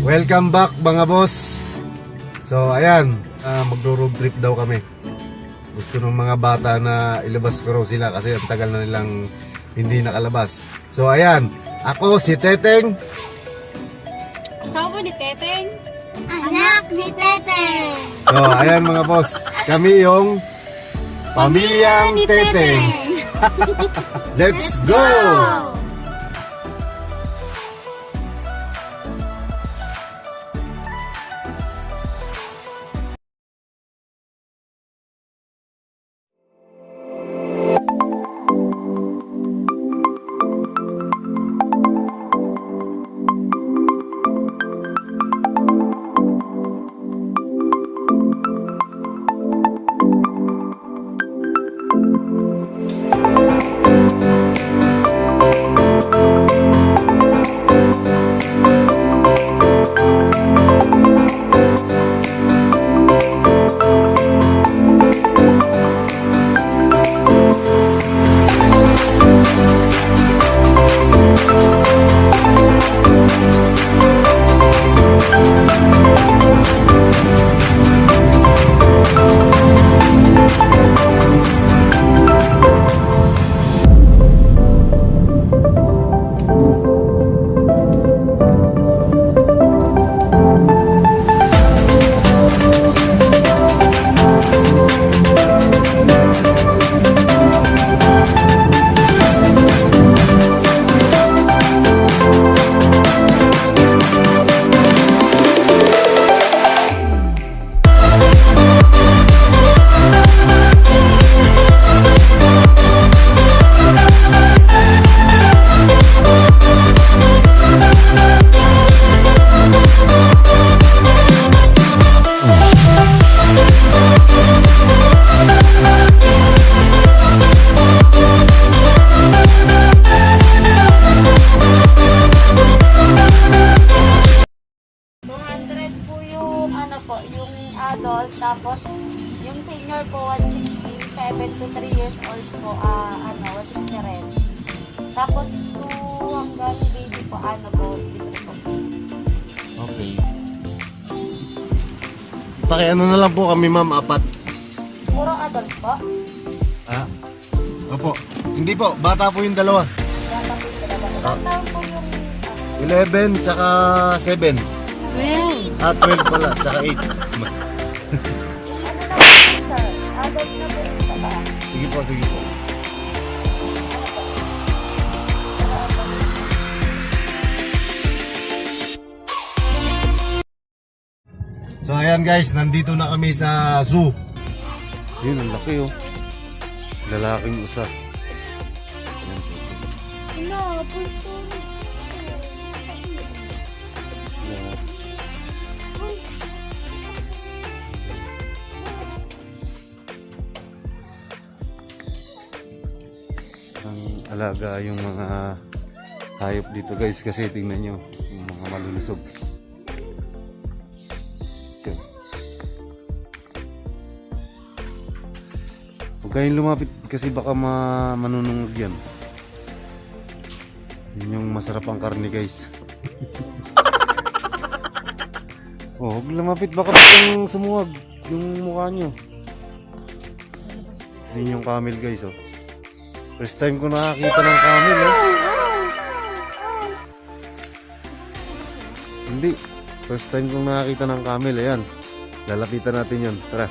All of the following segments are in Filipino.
Welcome back mga boss. So ayan, uh, magro-road trip daw kami. Gusto ng mga bata na ilabas ko raw sila kasi ang tagal na nilang hindi nakalabas. So ayan, ako si Teteng. Asawa ni Teteng. Anak ni Tete. So ayan mga boss, kami yung Pamilyang ni Teteng. Let's go! po Pakiano na lang po kami ma'am, apat. Puro adult po. Ah? Opo. Hindi po, bata po yung dalawa. Yata po yung dalawa. Ilang Ah. taon po yung ah, 11 tsaka 7. Well, Ah, 12 pala, tsaka 8. ano na po sir? Adult na po yung baba. Sige po, sige po. So ayan guys, nandito na kami sa zoo. Yun, ang laki oh. Lalaking usa. Ano, puso. Ang alaga yung mga hayop dito guys kasi tingnan nyo yung mga malulusog. Huwag kayong lumapit kasi baka ma manunungog yan. Yun yung masarap ang karne guys. oh, huwag lumapit baka biglang sumuwag yung mukha nyo. Yun yung camel guys oh. First time ko nakakita ng camel eh. Hindi. First time kong nakakita ng camel. Ayan. Lalapitan natin yun. Tara.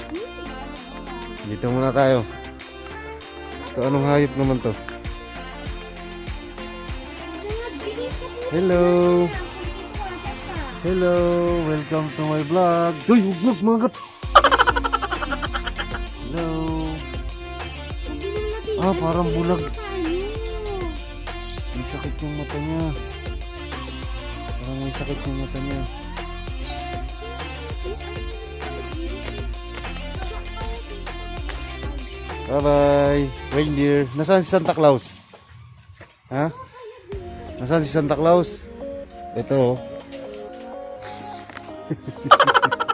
Dito muna tayo. Ito anong hayop naman to? Hello. Hello. Welcome to my vlog. Uy, huwag mga gat. Hello. Ah, parang bulag. May sakit yung mata niya. Parang may sakit yung mata niya. Bye-bye. Reindeer. Nasaan si Santa Claus? Ha? Nasaan si Santa Claus? Ito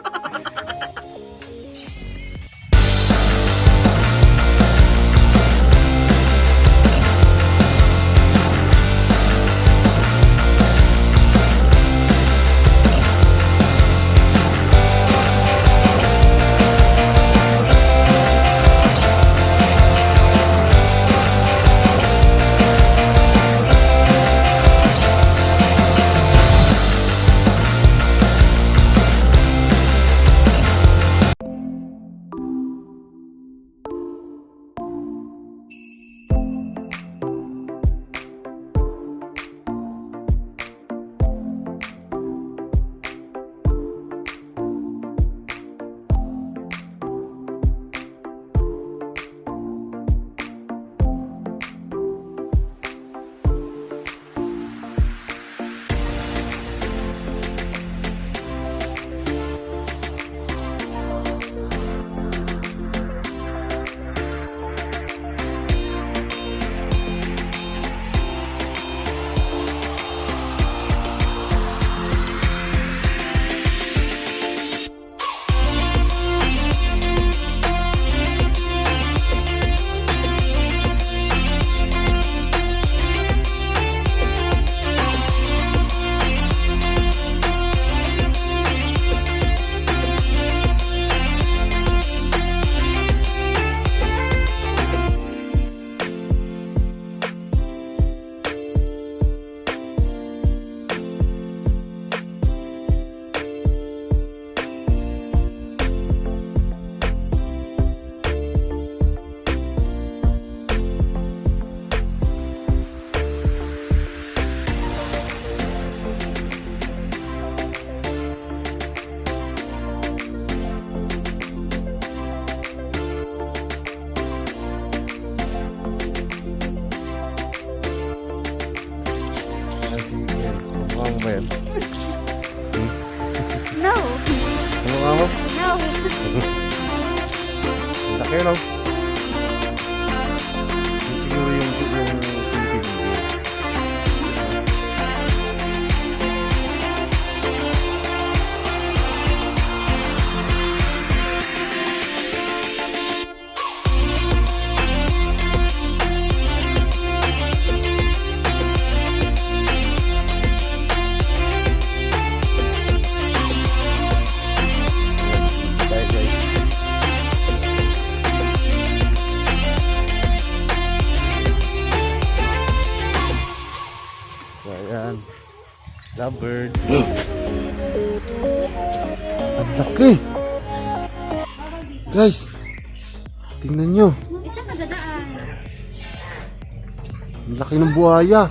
laki ng buhaya.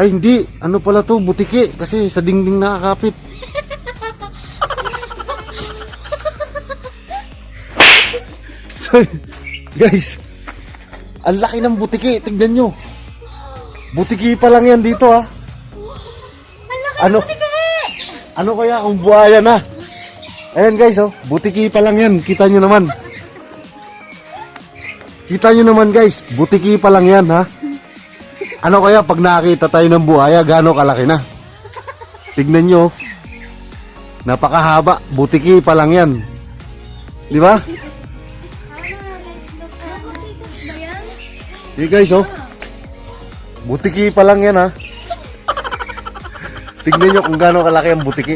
Ay hindi. Ano pala to? Butiki. Kasi sa dingding nakakapit. so, guys. Ang laki ng butiki. Tignan nyo. Butiki pa lang yan dito ha. Ano? Ano kaya kung buhaya na? Ayan guys oh. Butiki pa lang yan. Kita nyo naman. Kita nyo naman guys, butiki pa lang yan ha. Ano kaya pag nakakita tayo ng buhaya, gaano kalaki na? Tignan nyo. Napakahaba, butiki pa lang yan. Di ba? Di guys oh. Butiki pa lang yan ha. Tignan nyo kung gaano kalaki ang butiki.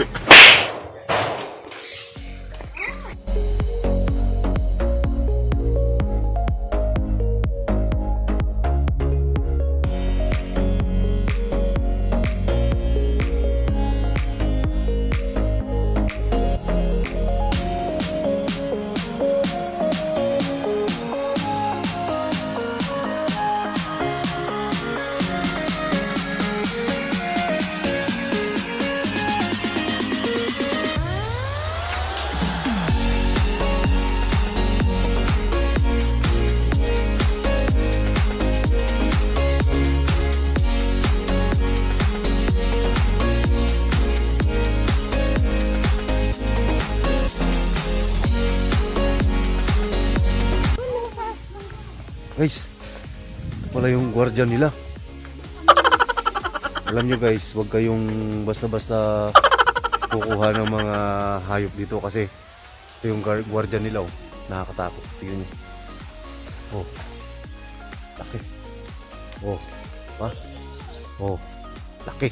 Pala yung guardian nila. Alam nyo guys, huwag kayong basta-basta kukuha ng mga hayop dito kasi ito yung guardian nila oh. Nakakatakot. Tingnan nyo. Oh. Laki. Oh. Ha? Oh. Laki.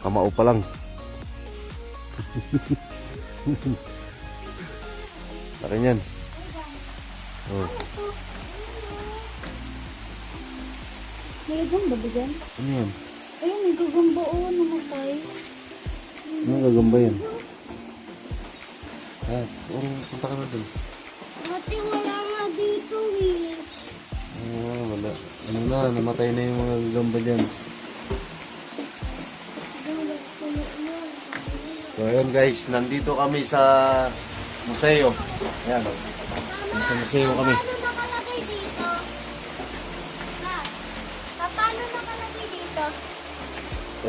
Kamao pa lang. Laki niyan. Oh. May ibang ba dyan? Ano yan? Ayun, may gagamba o namatay. Ano gagamba yan? Ah, puro punta ka na dun. Ate, wala nga dito eh. Ah, wala. Ano na, namatay na yung mga gagamba dyan. So ayun guys, nandito kami sa museo. Ayan. Nasa museo kami. Paano nakalagay dito? Pa, pa, paano nakalagay dito?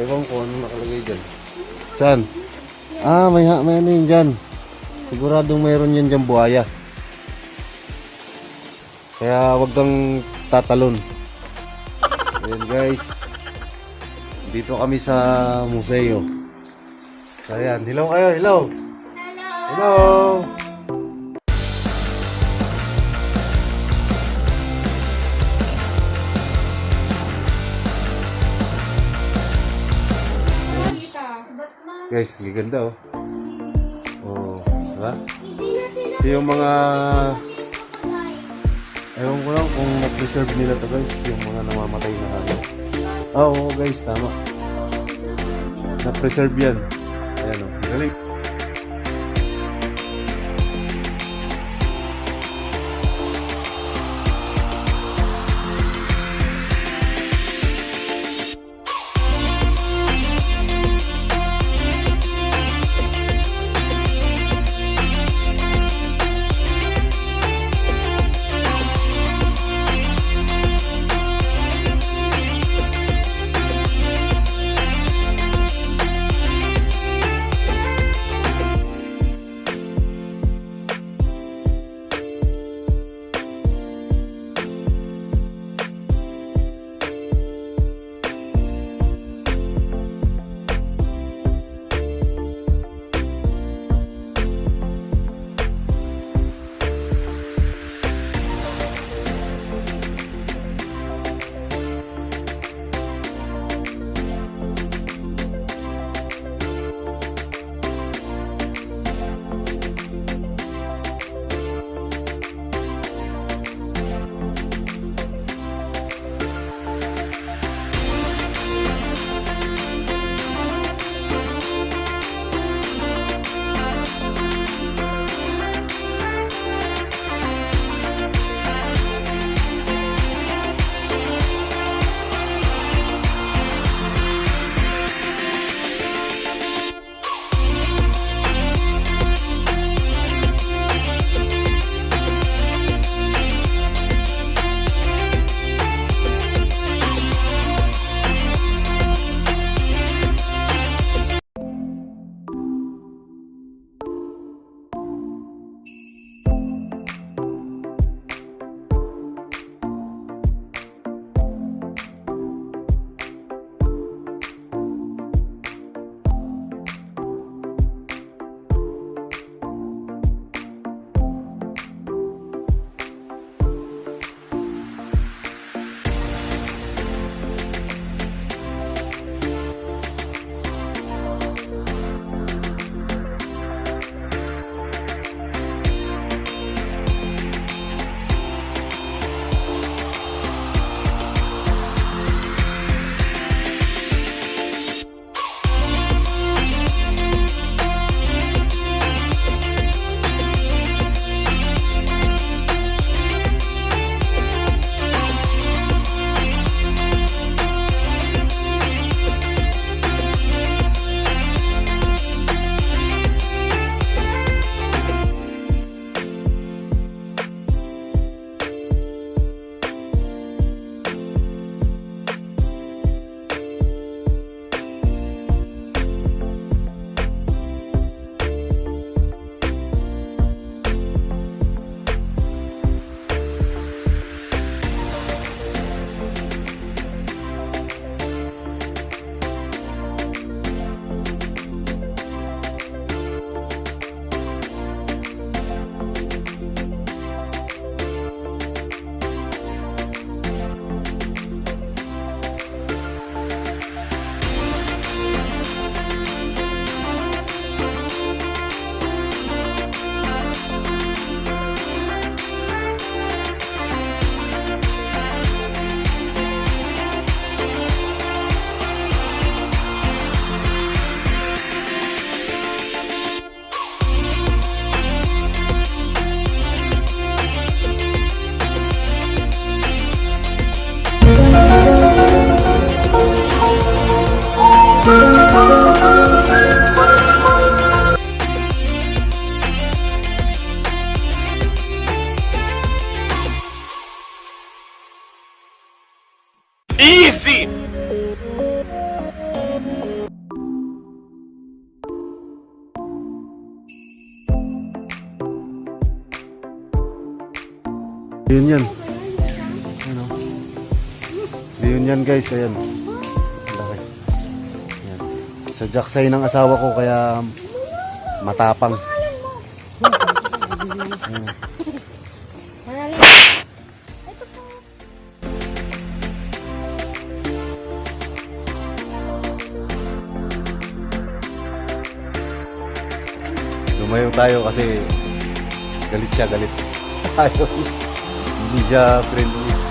Ewan ko ano nakalagay dyan. Saan? Ah, may, ha- may ano yun dyan. Siguradong mayroon yan dyan buhaya. Kaya wag kang tatalon. Ayan guys. Dito kami sa museo. So ayan, hello kayo, hello. Hello? Hello. Guys, giganda oh. Oh, diba? Ito yung mga. Ewan ko lang kung na-preserve nila to guys, yung mga namamatay na ano. Ah, oo guys, tama. Na-preserve yan. Ayan o, galing. Yun yan. Ano? Yun guys, ayan. Ayan. Sa jacksay ng asawa ko kaya matapang. Ayan. Lumayo tayo kasi galit siya, galit. Ayaw. Hindi siya friendly.